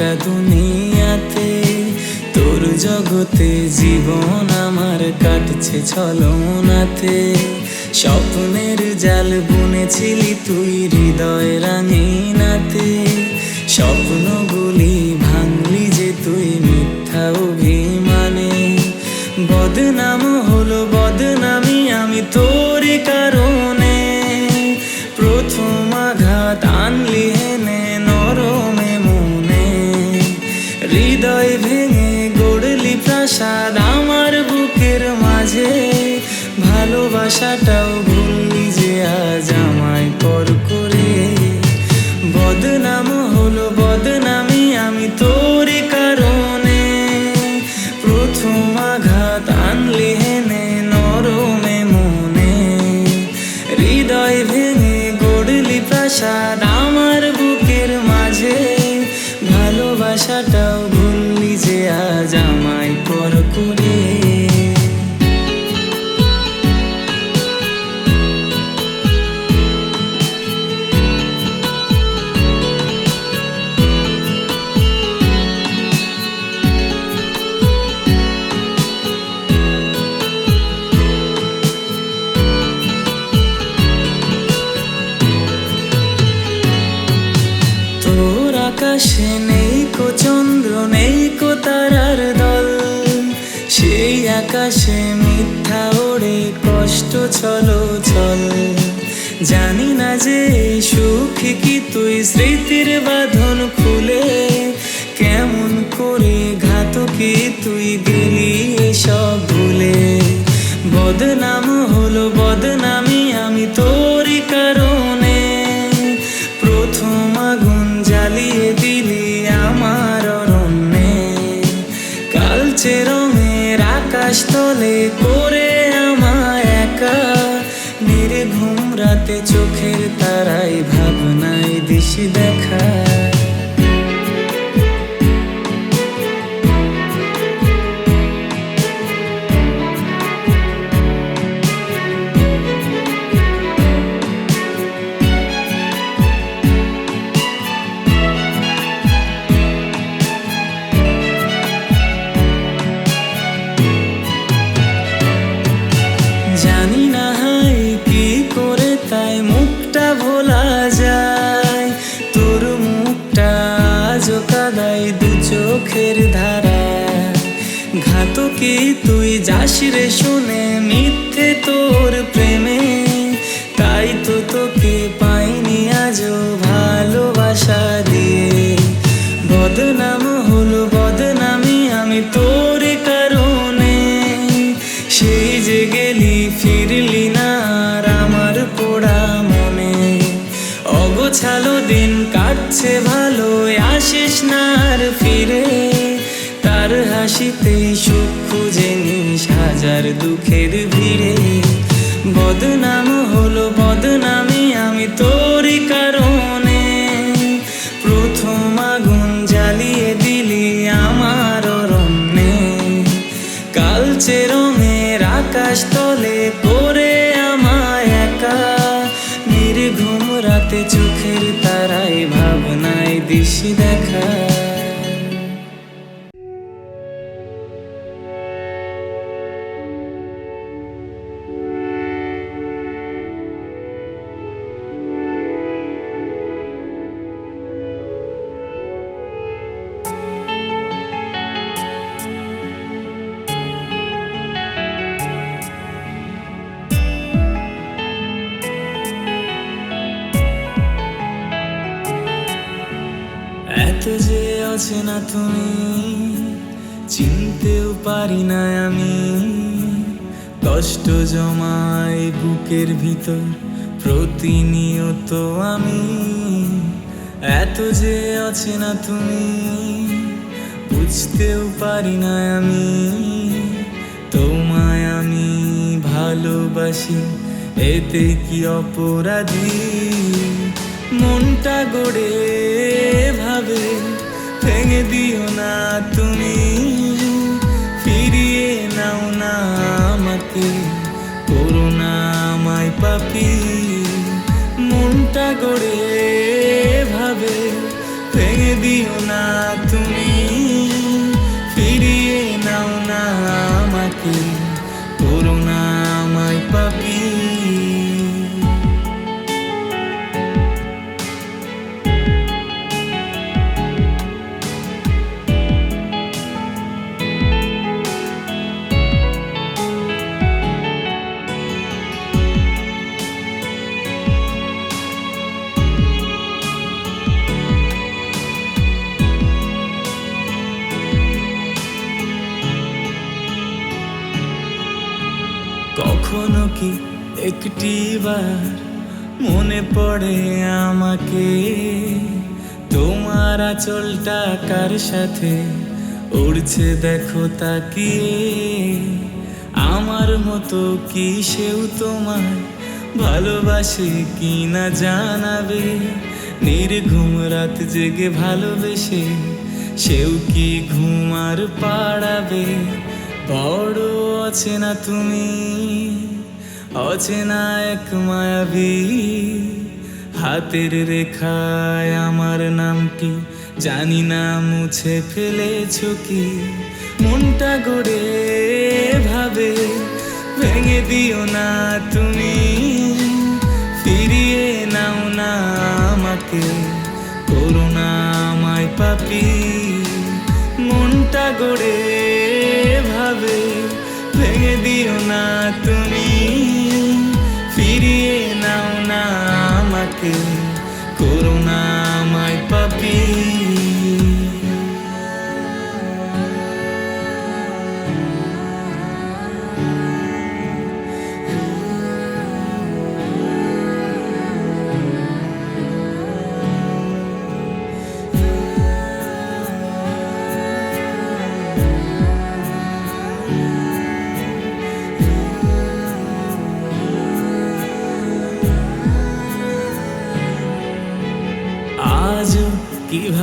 একটা দুনিয়াতে, তোর জগতে জীবন আমার কাটছে ছলনাতে। স্বপ্নের জাল বুনেছিলি তুই হৃদয় রাঙিনাতে। স্বপ্নগুলি ভাঙলি যে তুই মিথ্যা অভিমানে। বদনাম হলো বদনামি, আমি তোরই Isabel জানি না যে সুখে কি তুই স্মৃতির বাঁধন খুলে কেমন করে ঘাতকে তুই দিলি সব ভুলে? বদনাম হলো বদনামি আমি তোরই কারণে। প্রথম আগুন জ্বালিয়ে দিলি আমার অরণ্যে। কালচে রঙের আকাশ তলে করে আমায় একা। চোখের তারাই ভাবনায় দিশি দেখা কাটছে ভালো আসিস না আর ফিরে। তার হাসিতে সুখ খুঁজে নিস হাজার দুঃখের ভিড়ে। বদনাম যে আছে না তুমি? চিনতেও পারি না আমি। কষ্ট জমায় বুকের ভিতর, প্রতিনিয়ত আমি। এত যে আছে না তুমি, বুঝতেও পারি না আমি। তোমায় আমি ভালোবাসি, এতে কি অপরাধী? মনটা গড়ে ভাবে ভেঙে দিও না তুমি। ফিরিয়ে নাও না আমাকে করোনা আমায় পাপি। মনটা গড়ে ভাবে ভেঙে দিও না তুমি। ফিরিয়ে নাও না আমাকে করোনা আমায় পাপি। একটি মনে পড়ে আমাকে। তোমার আঁচলটা কার সাথে উড়ছে দেখো তাকিয়ে? আমার মতো কি সেও তোমার ভালোবাসে কি না জানাবে? নির্ঘুম রাত জেগে ভালোবেসে সেও কি ঘুমার পাড়াবে? বড় অচেনা তুমি। অচেনা এক মায়াবী হাতের রেখায় আমার নামটি। জানি না মুছে ফেলেছ কি? মনটা গড়ে ভাবে ভেঙে দিও না তুমি। ফিরিয়ে নাও না আমাকে করোনা আমায় পাপি। মনটা গড়ে ভাবে ভেঙে দিও না তুমি। আমাকে করোনা আমায় পাপি।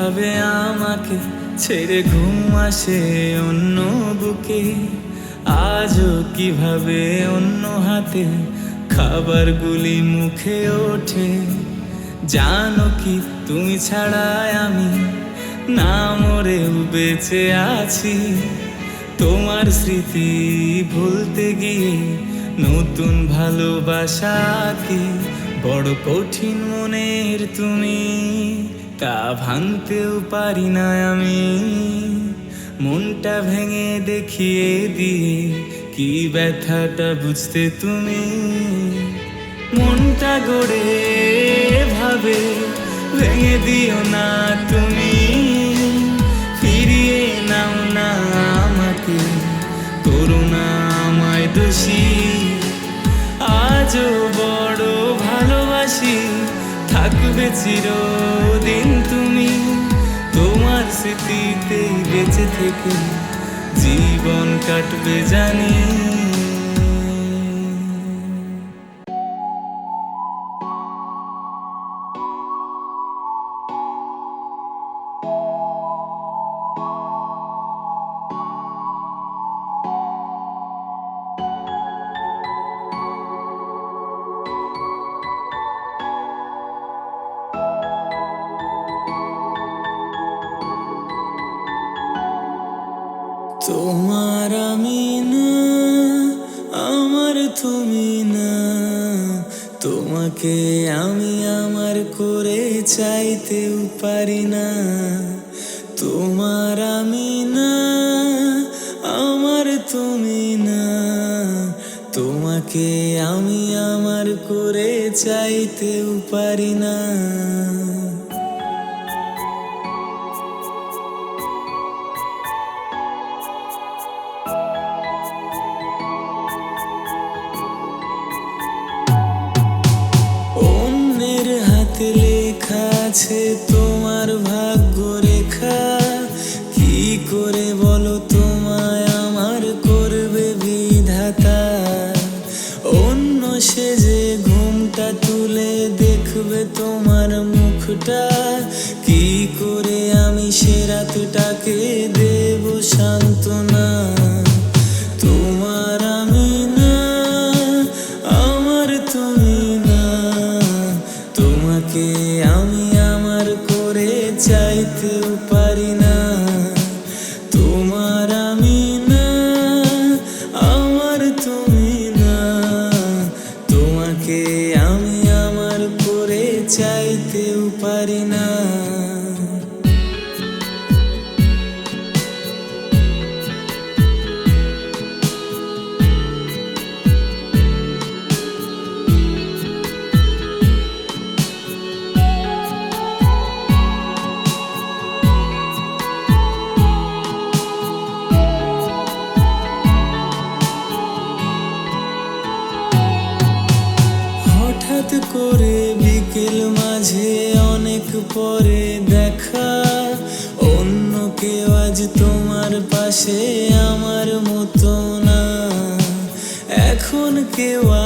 কীভাবে আমাকে ছেড়ে ঘুম আসে অন্য বুকে। আজও কীভাবে অন্য হাতে খাবারগুলি মুখে ওঠে? জানো কি তুমি ছাড়াই আমি না মরেও বেঁচে আছি। তোমার স্মৃতি ভুলতে গিয়ে নতুন ভালোবাসা কি? বড় কঠিন মনের তুমি। তা ভাঙতেও পারি না আমি। মনটা ভেঙে দেখিয়ে দিয়ে কি ব্যথাটা বুঝতে তুমি? মনটা গড়ে ভাবে ভেঙে দিও না তুমি। ফিরিয়ে নাও না আমাকে করুণা আমায় দোষী। আজও বড় ভালোবাসি। থাকবে চিরদিন তুমি তোমার স্মৃতিতে বেঁচে থেকে জীবন কাটবে জানি। রাতটাকে দেব সান্ত্বনা। তোমার আমি না, আমার তুমি না। তোমাকে আমি আমার করে চাইতে পারি না। তোমার আমি না, আমার তুমি না। তোমাকে আমি আমার করে চাইতেও পারি না। Give nikiwa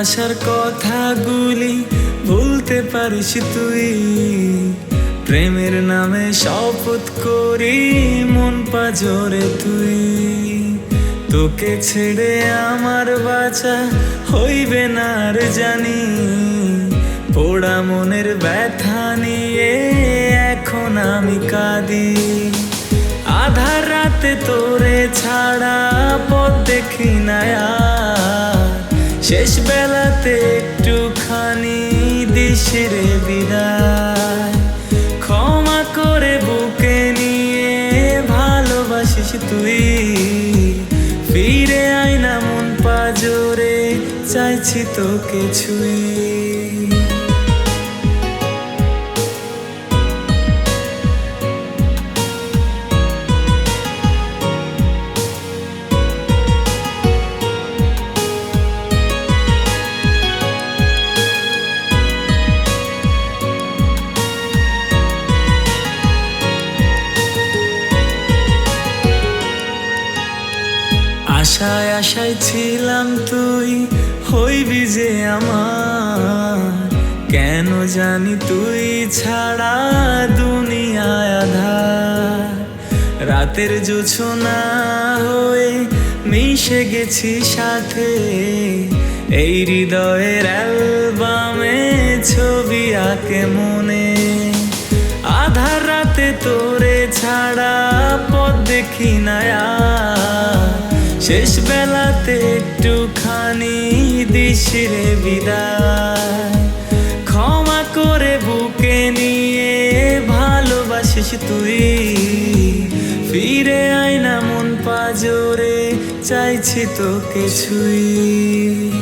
ভালোবাসার কথাগুলি ভুলতে পারিস তুই। প্রেমের নামে শপথ করি, মন পাজরে তুই। তোকে ছেড়ে আমার বাঁচা হইবে না আর জানি। পোড়া মনের ব্যথা নিয়ে এখন আমি কাঁদি। আধার রাতে তোরে ছাড়া পথ দেখি না। শেষ বেলাতে একটুখানি দেশের বিদায়। ক্ষমা করে বুকে নিয়ে ভালোবাসিস তুই। ফিরে আয় না মন পাজরে, চাইছি তোকে ছুই যে আমার, কেন জানি তুই ছাড়া দুনিয়ায় আধার রাতের জোছনা হয়ে মিশে গেছি সাথে, এই হৃদয়ের অ্যালবামে ছবি আঁকে মনে আধার রাতে তোরে ছাড়া পথ দেখি না। শেষ বেলাতে একটুখানি দিশিরে বিদায়। ক্ষমা করে বুকে নিয়ে ভালোবাসিস তুই। ফিরে আয় না মন পাজরে, চাইছি তো ছুই।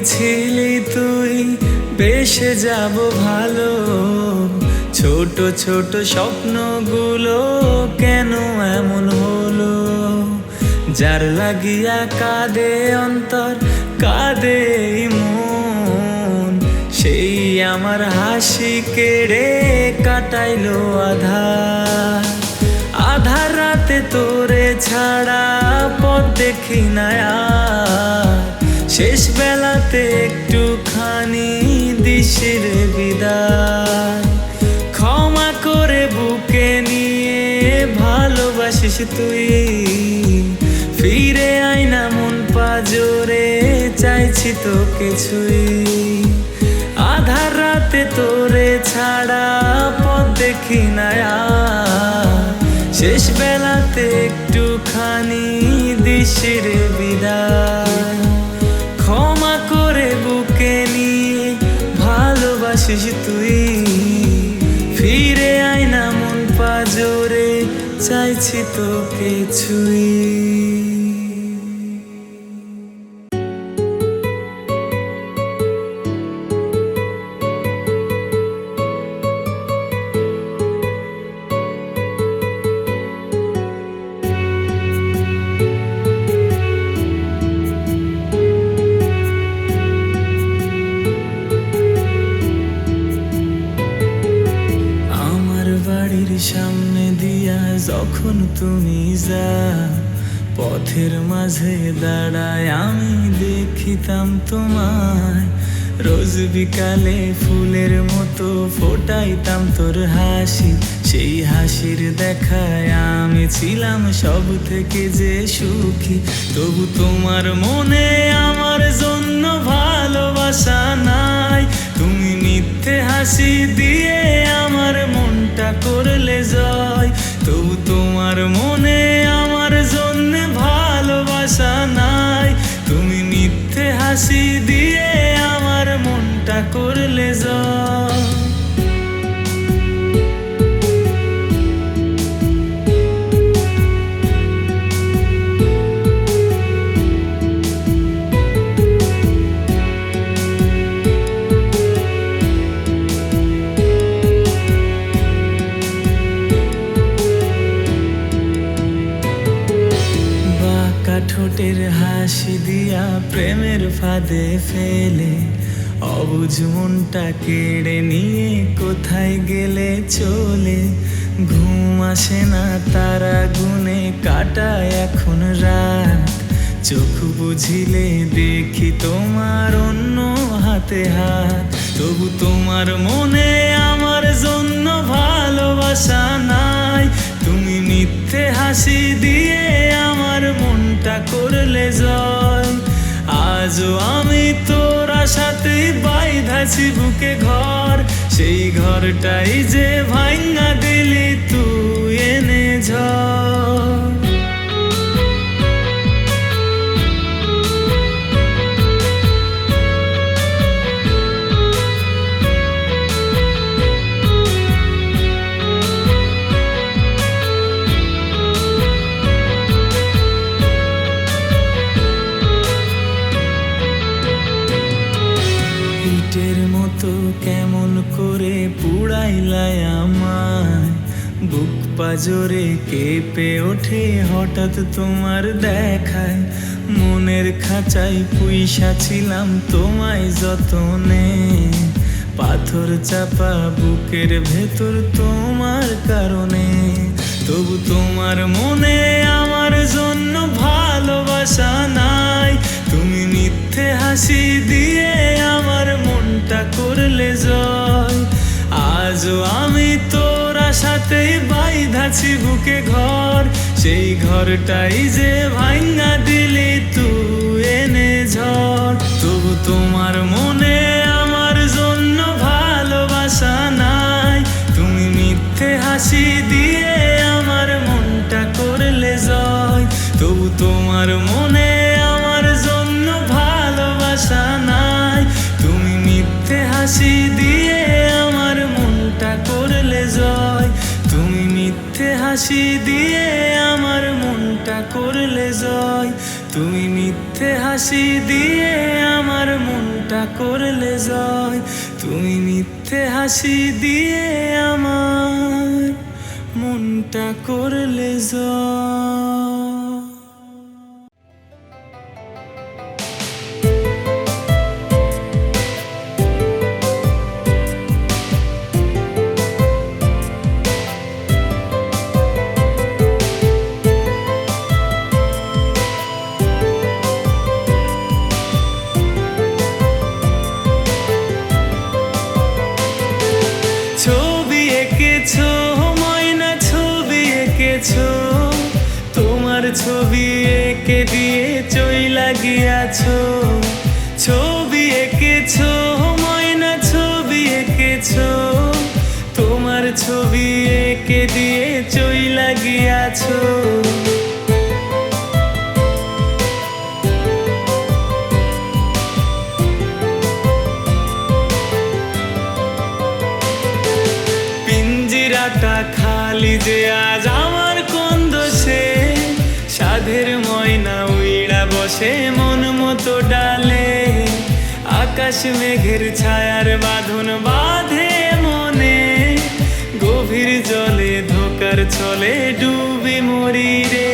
দিয়েছিলি তুই বেসে যাব ভালো। ছোট ছোট স্বপ্নগুলো কেন এমন হলো? যার লাগিয়া কাঁদে অন্তর, কাঁদে মন। সেই আমার হাসি কেড়ে কাটাইলো আধার। আধার রাতে তোরে ছাড়া পথ দেখি না। শেষ বেলাতে একটু খানি দিশির বিদায়। ক্ষমা করে বুকে নিয়ে ভালোবাসিস তুই। ফিরে আয়না মন পাজরে, চাইছি তো কিছুই আধার রাতে তোরে ছাড়া পথ দেখি না। শেষ বেলাতে একটুখানি দিশির বিদায়। ভালোবাসিস তুই। ফিরে আয় না মন পাজরে চাইছি তো কিছুই। সামনে দিয়া যখন তুমি যা পথের মাঝে দাঁড়ায় আমি দেখিতাম তোমায়। রোজ বিকালে ফুলের মতো ফোটাইতাম তোর হাসি, সেই হাসির দেখায় আমি ছিলাম সব থেকে যে সুখী। তবু তোমার মনে আমার জন্য ভালোবাসা নাই। তুমি মিথ্যে হাসি দিয়ে আমার মনটা করলে জয় তবু তোমার মনে আমার জন্য ভালোবাসা নাই। তুমি মিথ্যে হাসি দিয়ে আমার মনটা করলে জয় মনটা কেড়ে নিয়ে কোথায় গেলে চলে? ঘুম আসে না, তারা গুনে কাটায় এখন রাত। চোখ বুঝিলে দেখি তোমার অন্য হাতে হাত। তবু তোমার মনে আমার জন্য ভালোবাসা নাই। তুমি মিথ্যে হাসি দিয়ে আমার মনটা করলে জয় আজও আমি তোরা সাথে বাইধাছি বুকে ঘর। সেই ঘরটাই যে ভাঙ্গা দিলি তুই এনে ঝড় পাজরে কেঁপে ওঠে হঠাৎ তোমার দেখায়। মনের খাঁচাই পুইসা ছিলাম তোমায় যতনে। পাথর চাপা বুকের ভেতর তোমার কারণে। তবু তোমার মনে আমার বাইধাছি বুকে ঘর সেই ঘরটাই যে ভাঙ্গা দিলি তু এনে ঝড়। তবু তোমার মনে হাসি দিয়ে আমার মনটা করলে জয়। তুমি মিথ্যে হাসি দিয়ে আমার মনটা করলে জয়। তুমি মিথ্যে হাসি দিয়ে আমার মনটা করলে জয়। পিঞ্জিরাটা খালি যে আজ আমার কোন দোষে সাধের ময়না উইড়া বসে মন মতো ডালে। আকাশ মেঘের ছায়ার বাঁধন বাঁধে মনে। গভীর জলে ধোকার চলে ডুবি মরি রে।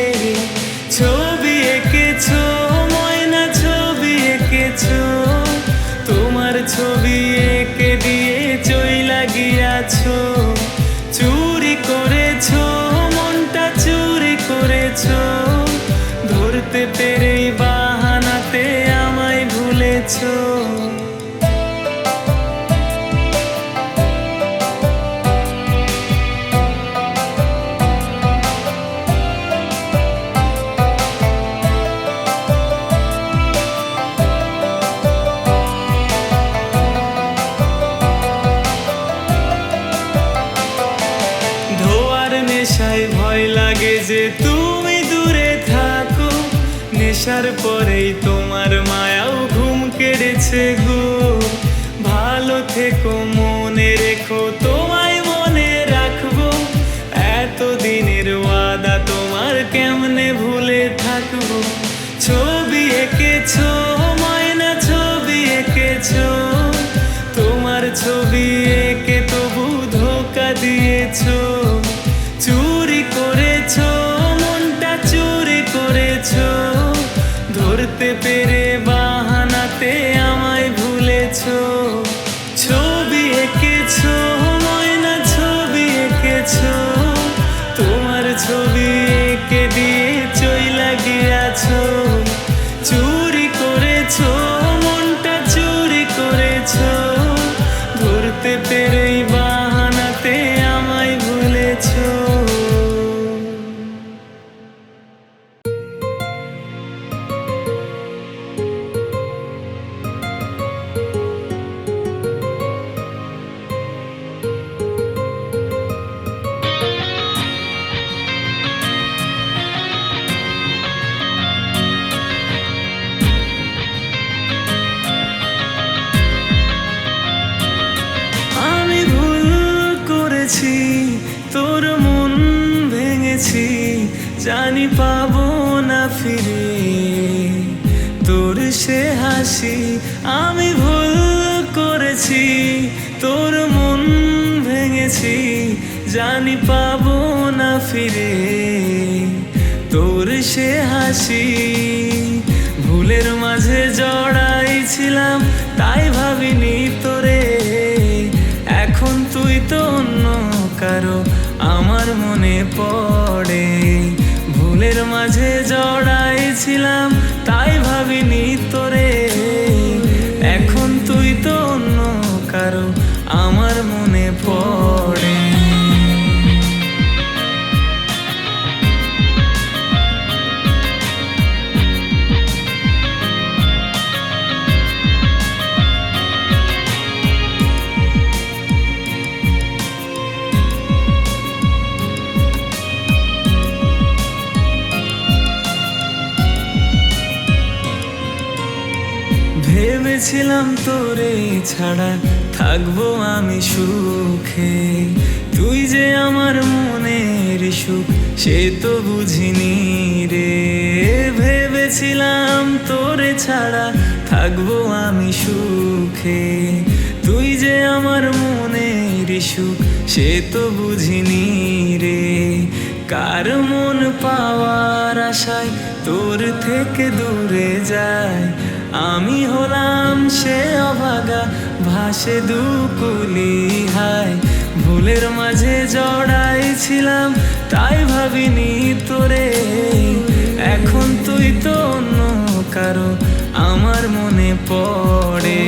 ছবি এঁকেছো, ময়না ছবি এঁকেছো। তোমার ছবি এঁকে দিয়ে চইলা গিয়াছো। থেকো মনে রেখো, তোমায় মনে রাখব। এত দিনের ওয়াদা তোমার কেমনে ভুলে থাকব? ছবি এঁকেছো, ময়না ছবি এঁকেছো। তোমার ছবি এঁকে তবু ধোকা দিয়েছ। চুরি করেছ, মনটা চুরি করেছ। ধরতে পেরে বাহানাতে আমায় ভুলেছো। এঁকেছো তোর মন ভেঙেছি, জানি পাবো না ফিরে। তোর সে হাসি আমি ভুল করেছি, তোর মন ভেঙেছি, জানি পাবো না ফিরে। তোর সে হাসি ভুলের মাঝে জড়াইছিলাম, তাই ভাবিনি তোরে। এখন তুই তো অন্য কারও আমার মনে পড়ে। ভুলের মাঝে জড়াইছিলাম তাই ভাবিনি তোরে। ভেবেছিলাম তোরে ছাড়া থাকব আমি সুখে। তুই যে আমার মনের সুখ, সে তো বুঝিনি রে। ভেবেছিলাম তোরে ছাড়া থাকব আমি সুখে। তুই যে আমার মনের সুখ, সে তো বুঝিনি রে। কার মন পাওয়ার আশায় তোর থেকে দূরে যায় আমি হলাম সে অভাগা, ভাসে দুকুলি হায়। ভুলের মাঝে জড়াই ছিলাম, তাই ভাবিনি তোরে। এখন তুই তো অন্য কারও, আমার মনে পড়ে।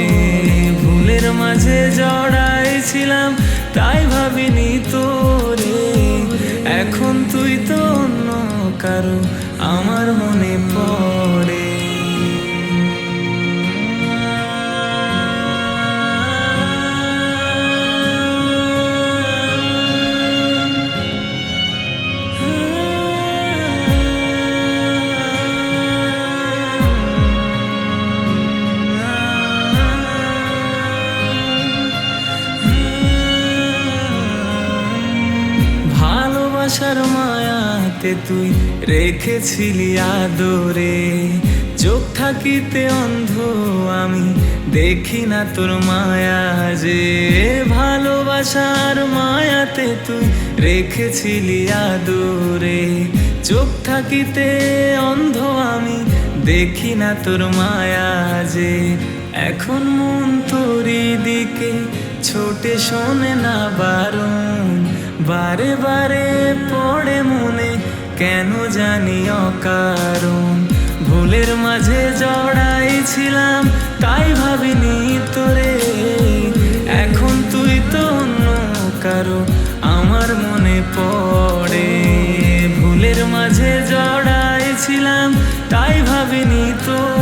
ভুলের মাঝে জড়াই ছিলাম, তাই ভাবিনি তোরে। এখন তুই তো অন্য কারও, আমার মনে পড়ে। মায়াতে তুই রেখেছিলি আদরে। চোখ থাকিতে অন্ধ, আমি দেখি না তোর মায়া যে। ভালোবাসার মায়াতে তুই রেখেছিলি আদরে। চোখ থাকিতে অন্ধ, আমি দেখি না তোর মায়া যে। এখন মন তোরি দিকে ছোটে শোনে না বারণ। বারে বারে পড়ে মনে কেন জানি অকারণ? ভুলের মাঝে জড়াইছিলাম, তাই ভাবিনি তোরে। এখন তুই তো অন্য কারও, আমার মনে পড়ে। ভুলের মাঝে জড়াইছিলাম, তাই ভাবিনি তোরে।